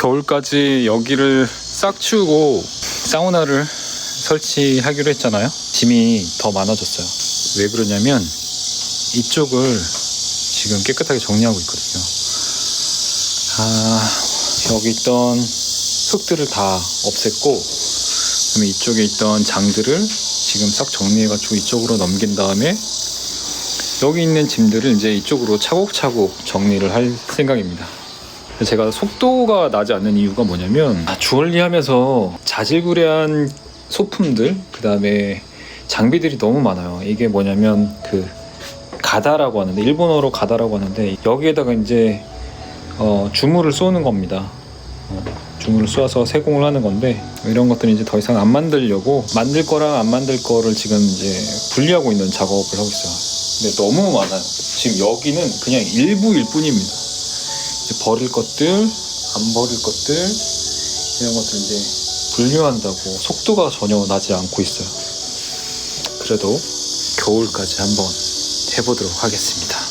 겨울까지 여기를 싹 치우고 사우나를 설치하기로 했잖아요. 짐이 더 많아졌어요. 왜 그러냐면 이쪽을 지금 깨끗하게 정리하고 있거든요. 아, 여기 있던 흙들을 다 없앴고, 그다음에 이쪽에 있던 장들을 지금 싹 정리해가지고 이쪽으로 넘긴 다음에 여기 있는 짐들을 이제 이쪽으로 차곡차곡 정리를 할 생각입니다. 제가 속도가 나지 않는 이유가 뭐냐면 아, 주얼리하면서 자질구레한 소품들 그 다음에 장비들이 너무 많아요. 이게 뭐냐면 그 가다라고 하는데 일본어로 가다라고 하는데 여기에다가 이제 어, 주물을 쏘는 겁니다. 어, 주물을 쏘아서 세공을 하는 건데 이런 것들은 이제 더 이상 안 만들려고 만들 거랑 안 만들 거를 지금 이제 분리하고 있는 작업을 하고 있어요. 근데 너무 많아요. 지금 여기는 그냥 일부일 뿐입니다. 버릴 것들, 안 버릴 것들 이런 것들 이제 분류한다고 속도가 전혀 나지 않고 있어요. 그래도 겨울까지 한번 해보도록 하겠습니다.